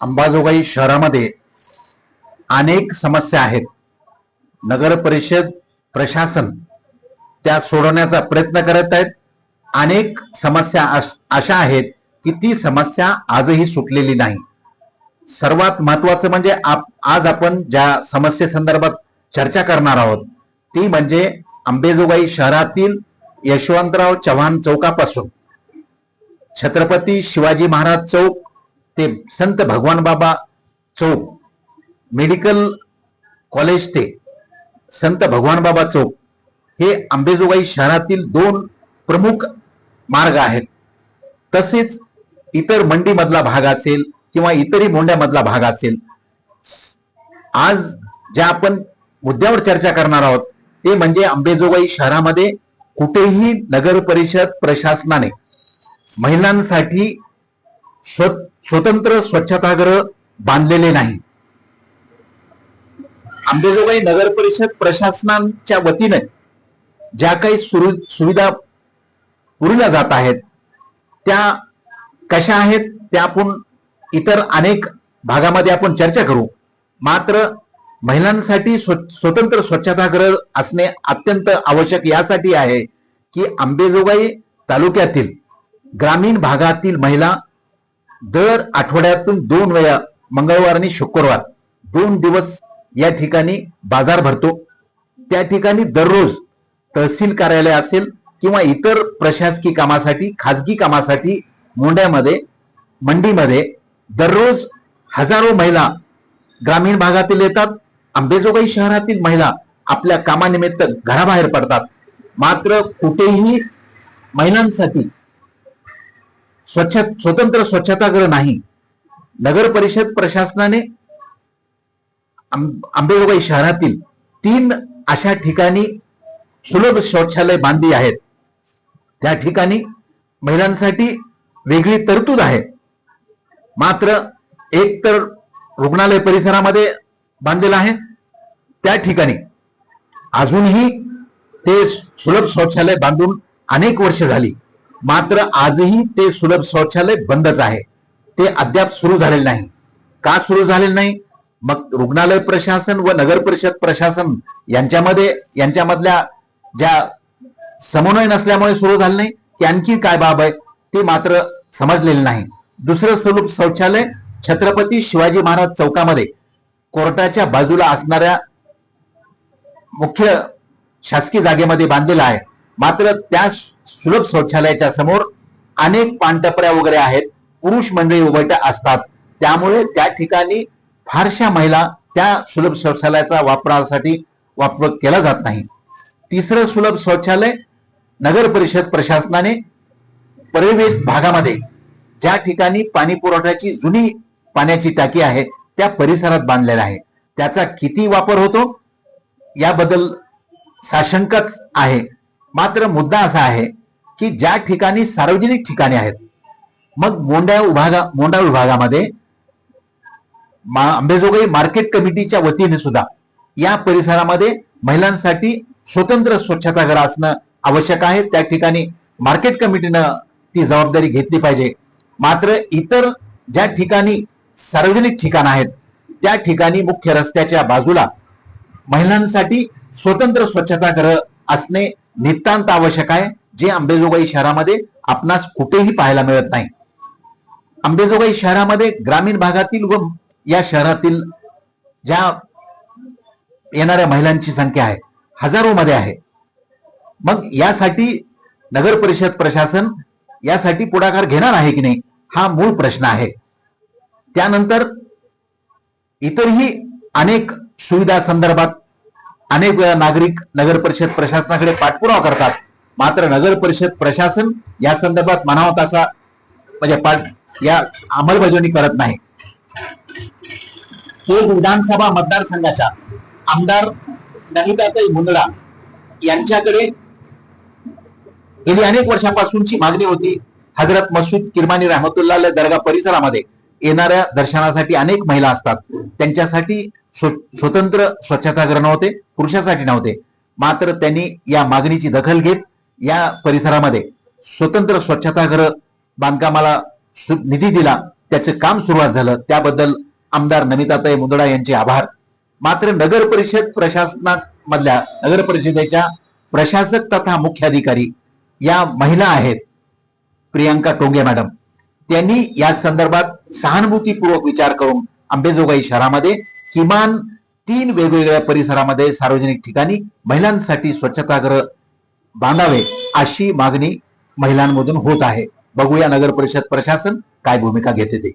अंबाजोगाई शहरामध्ये अनेक समस्या आहेत. नगर परिषद प्रशासन त्या सोडवण्याचा प्रयत्न करत आहेत. अनेक समस्या अशा आहेत की ती समस्या आजही सुटलेली नाही. सर्वात महत्वाचं म्हणजे आप- आज आपण ज्या समस्येसंदर्भात चर्चा करणार आहोत ती म्हणजे अंबेजोगाई शहरातील यशवंतराव चव्हाण चौकापासून. छत्रपती शिवाजी महाराज चौक ते संत भगवान बाबा चौक मेडिकल कॉलेज ते संत भगवान बाबा चौक हे आंबेजोगाई शहरातील दोन प्रमुख मार्ग आहेत. तसेच इतर मंडीमधला भाग असेल किंवा इतरही मोंड्यामधला भाग असेल. आज ज्या आपण मुद्द्यावर चर्चा करणार आहोत ते म्हणजे आंबेजोगाई शहरामध्ये कुठेही नगर परिषद प्रशासनाने महिलांसाठी स्वतः स्वतंत्र स्वच्छतागृह बांधलेले नाही. आंबेजोगाई नगर परिषद प्रशासनाच्या वतीने ज्या काही सुरु- सुविधा पुरविल्या जात आहेत त्या कशा आहेत त्या आपण इतर अनेक भागामध्ये आपण चर्चा करू. मात्र महिलांसाठी स्व- स्वतंत्र स्वच्छतागृह असणे अत्यंत आवश्यक यासाठी आहे की आंबेजोगाई तालुक्यातील ग्रामीण भागातील महिला दर आठवड्यातून दोन वेळा मंगळवार आणि शुक्रवार दोन दिवस या ठिकाणी बाजार भरतो. त्या ठिकाणी दररोज तहसील कार्यालय असेल किंवा इतर प्रशासकीय कामासाठी खाजगी कामासाठी मोंड्यामध्ये मंडीमध्ये दररोज हजारो महिला ग्रामीण भागातील येतात. अंबेजोगाई शहरातील महिला आपल्या कामानिमित्त घराबाहेर पडतात. मात्र कुठेही महिलांसाठी स्वच्छ स्वतंत्र स्वच्छतागृह नाही. नगर परिषद प्रशासनाने आंबेजोगाई शहरातील तीन अशा ठिकाणी सुलभ शौचालय बांधली आहेत. त्या ठिकाणी महिलांसाठी वेगळी तरतूद आहे. मात्र एक तर रुग्णालय परिसरामध्ये बांधलेलं आहे. त्या ठिकाणी अजूनही ते सुलभ शौचालय बांधून अनेक वर्ष झाली. मात्र आजही ते सुलभ शौचालय बंदच आहे. ते अद्याप सुरू झालेले नाही. का सुरू झालेलं नाही? मग रुग्णालय प्रशासन व नगर परिषद प्रशासन यांच्यामध्ये यांच्यामधल्या ज्या समन्वय नसल्यामुळे सुरू झालं नाही की आणखी काय बाब आहे ते मात्र समजलेले नाही. दुसरं सुलभ शौचालय छत्रपती शिवाजी महाराज चौकामध्ये कोर्टाच्या बाजूला असणाऱ्या मुख्य शासकीय जागेमध्ये बांधलेलं आहे. मात्र त्या सुलभ शौचालयाच्या समोर अनेक पानटपऱ्या वगैरे आहेत. पुरुष मंडळी उभट्या असतात. त्यामुळे त्या ठिकाणी फारशा महिला त्या सुलभ शौचालयाचा वापरासाठी वापर केला जात नाही. तिसरं सुलभ शौचालय नगर परिषद प्रशासनाने परिवेश भागामध्ये ज्या ठिकाणी पाणी पुरवठ्याची जुनी पाण्याची टाकी आहे त्या परिसरात बांधलेला आहे. त्याचा किती वापर होतो? याबद्दल साशंकच आहे. मात्र मुद्दा असा आहे की ज्या ठिकाणी सार्वजनिक ठिकाणे आहेत मग मोंडा विभागा मोंडा विभागामध्ये मा- अंबेजोगाई मार्केट कमिटीच्या वतीने सुद्धा या परिसरामध्ये महिलांसाठी स्वतंत्र स्वच्छतागृह असणं आवश्यक आहे. त्या ठिकाणी मार्केट कमिटीनं ती जबाबदारी घेतली पाहिजे. मात्र इतर ज्या ठिकाणी सार्वजनिक ठिकाण आहेत त्या ठिकाणी मुख्य रस्त्याच्या बाजूला महिलांसाठी स्वतंत्र स्वच्छतागृह असणे नितांत आवश्यक आहे जे अंबेजोगाई शहरामध्ये आपणास कुठेही पाहायला मिळत नाही. अंबेजोगाई शहरामध्ये ग्रामीण भागातील व या शहरातील ज्या येणाऱ्या महिलांची संख्या आहे हजारो मध्ये आहे. मग यासाठी नगर परिषद प्रशासन यासाठी पुढाकार घेणार आहे की नाही हा मूळ प्रश्न आहे. त्यानंतर इतरही अनेक सुविधा संदर्भात अनेक वेळा नागरिक नगर परिषद प्रशासनाकडे पाठपुरावा करतात. मात्र नगर परिषद प्रशासन या संदर्भात म्हणावा तसा म्हणजे पाठ या अंमलबजावणी करत नाही. केज विधानसभा मतदारसंघाच्या आमदार नमिताताई मुंदडा यांच्याकडे गेली अनेक वर्षापासूनची मागणी होती. हजरत मसूद किरमानी रहमतुल्ला दर्गा परिसरामध्ये येणाऱ्या दर्शनासाठी अनेक महिला असतात. त्यांच्यासाठी स्वतंत्र स्वच्छतागृह नव्हते पुरुषासाठी नव्हते. मात्र त्यांनी या मागणीची दखल घेत या परिसरामध्ये स्वतंत्र स्वच्छतागृह बांधकामाला निधी दिला. त्याचं काम सुरुवात झालं. त्याबद्दल आमदार नमिताताई मुंदडा यांचे आभार. मात्र नगर परिषद प्रशासनामधल्या नगर परिषदेच्या प्रशासक तथा मुख्याधिकारी या महिला आहेत प्रियांका टोंगे मॅडम. त्यांनी या संदर्भात सहानुभूतीपूर्वक विचार करून अंबेजोगाई शहरामध्ये किमान तीन वेगवेगळ्या परिसरामध्ये सार्वजनिक ठिकाणी महिलांसाठी स्वच्छतागृह बांधावे अशी मागणी महिलांमधून होत आहे. बघूया नगर परिषद प्रशासन काय भूमिका घेते ते.